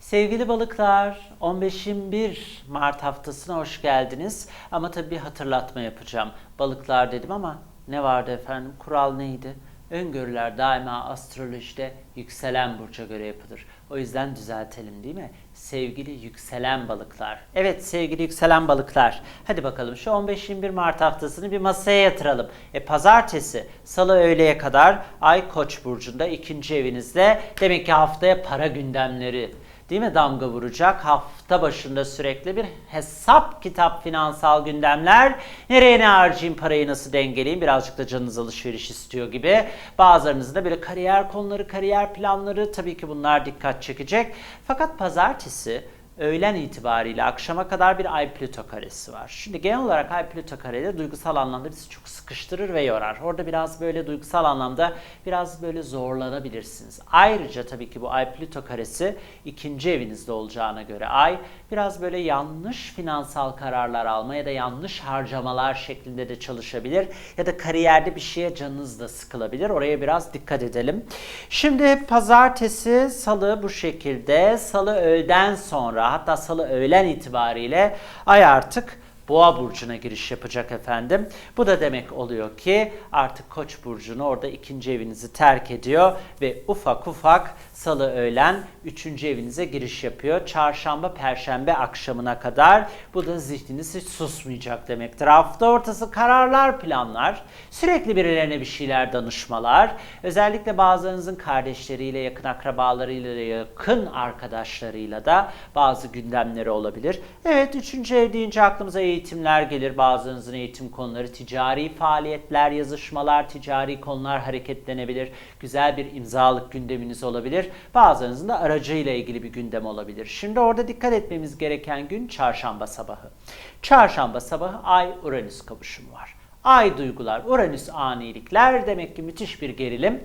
Sevgili balıklar, 15-21 Mart haftasına hoş geldiniz. Ama tabii bir hatırlatma yapacağım. Balıklar dedim ama ne vardı efendim? Kural neydi? Öngörüler daima astrolojide yükselen burca göre yapılır. O yüzden düzeltelim değil mi? Sevgili yükselen balıklar. Evet sevgili yükselen balıklar. Hadi bakalım şu 15-21 Mart haftasını bir masaya yatıralım. E pazartesi, salı öğleye kadar Ay Koç burcunda ikinci evinizde. Demek ki haftaya para gündemleri değil mi damga vuracak? Hafta başında sürekli bir hesap kitap finansal gündemler. Nereye ne harcayayım parayı nasıl dengeleyeyim? Birazcık da canınız alışveriş istiyor gibi. Bazılarınızın da böyle kariyer konuları, kariyer planları tabii ki bunlar dikkat çekecek. Fakat pazartesi öğlen itibariyle akşama kadar bir Ay Plüto karesi var. Şimdi genel olarak Ay Plüto kareleri duygusal anlamda bizi çok sıkıştırır ve yorar. Orada biraz böyle duygusal anlamda biraz böyle zorlanabilirsiniz. Ayrıca tabii ki bu Ay Plüto karesi ikinci evinizde olacağına göre Ay biraz böyle yanlış finansal kararlar alma ya da yanlış harcamalar şeklinde de çalışabilir. Ya da kariyerde bir şeye canınız da sıkılabilir. Oraya biraz dikkat edelim. Şimdi pazartesi, salı bu şekilde. Salı öğleden sonra hatta salı öğlen itibariyle ay artık Boğa burcuna giriş yapacak efendim. Bu da demek oluyor ki artık Koç burcunu orada ikinci evinizi terk ediyor ve ufak ufak salı öğlen üçüncü evinize giriş yapıyor. Çarşamba, perşembe akşamına kadar bu da zihniniz hiç susmayacak demektir. Hafta ortası kararlar, planlar, sürekli birilerine bir şeyler danışmalar, özellikle bazılarınızın kardeşleriyle, yakın akrabalarıyla, yakın arkadaşlarıyla da bazı gündemleri olabilir. Evet üçüncü ev deyince aklımıza eğitimler gelir. Bazılarınızın eğitim konuları, ticari faaliyetler, yazışmalar, ticari konular hareketlenebilir. Güzel bir imzalık gündeminiz olabilir. Bazılarınızın da aracıyla ilgili bir gündem olabilir. Şimdi orada dikkat etmemiz gereken gün çarşamba sabahı. Çarşamba sabahı Ay-Uranüs kavuşumu var. Ay duygular, Uranüs anilikler demek ki müthiş bir gerilim.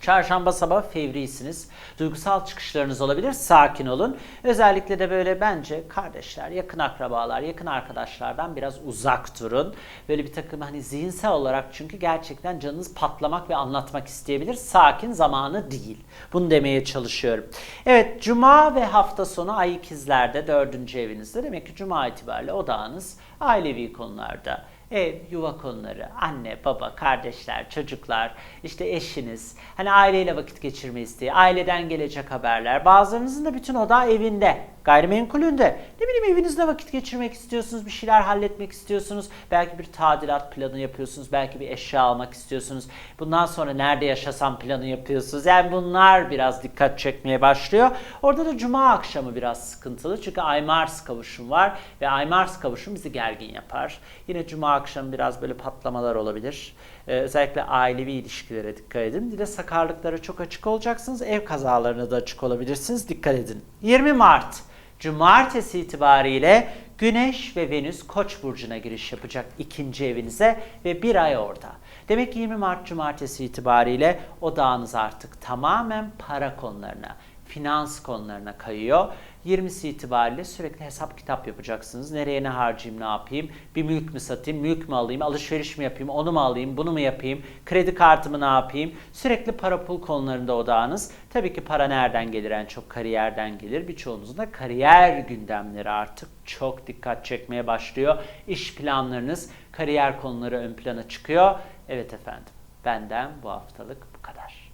Çarşamba sabah fevrisiniz. Duygusal çıkışlarınız olabilir. Sakin olun. Özellikle de böyle bence kardeşler, yakın akrabalar, yakın arkadaşlardan biraz uzak durun. Böyle bir takım hani zihinsel olarak çünkü gerçekten canınız patlamak ve anlatmak isteyebilir. Sakin zamanı değil. Bunu demeye çalışıyorum. Evet, cuma ve hafta sonu ay ikizlerde dördüncü evinizde. Demek ki cuma itibariyle odağınız ailevi konularda ev, yuva konuları, anne, baba, kardeşler, çocuklar, işte eşiniz, hani aileyle vakit geçirme isteği, aileden gelecek haberler. Bazılarınızın da bütün oda evinde, gayrimenkulünde. Ne bileyim evinizde vakit geçirmek istiyorsunuz, bir şeyler halletmek istiyorsunuz. Belki bir tadilat planı yapıyorsunuz, belki bir eşya almak istiyorsunuz. Bundan sonra nerede yaşasam planı yapıyorsunuz. Yani bunlar biraz dikkat çekmeye başlıyor. Orada da cuma akşamı biraz sıkıntılı. Çünkü Ay-Mars kavuşum var ve Ay-Mars kavuşum bizi gergin yapar. Yine cuma akşamı biraz böyle patlamalar olabilir. Ee, özellikle ailevi ilişkilere dikkat edin. Bir de sakarlıklara çok açık olacaksınız. Ev kazalarına da açık olabilirsiniz. Dikkat edin. 20 Mart Cumartesi itibariyle Güneş ve Venüs Koç burcuna giriş yapacak ikinci evinize ve bir ay orada. Demek ki 20 Mart Cumartesi itibariyle odağınız artık tamamen para konularına, finans konularına kayıyor. 20'si itibariyle sürekli hesap kitap yapacaksınız. Nereye ne harcayayım, ne yapayım? Bir mülk mü satayım, mülk mü alayım, alışveriş mi yapayım, onu mu alayım, bunu mu yapayım, kredi kartımı ne yapayım? Sürekli para pul konularında odağınız. Tabii ki para nereden gelir? En çok kariyerden gelir. Birçoğunuzun da kariyer gündemleri artık çok dikkat çekmeye başlıyor. İş planlarınız, kariyer konuları ön plana çıkıyor. Evet efendim, benden bu haftalık bu kadar.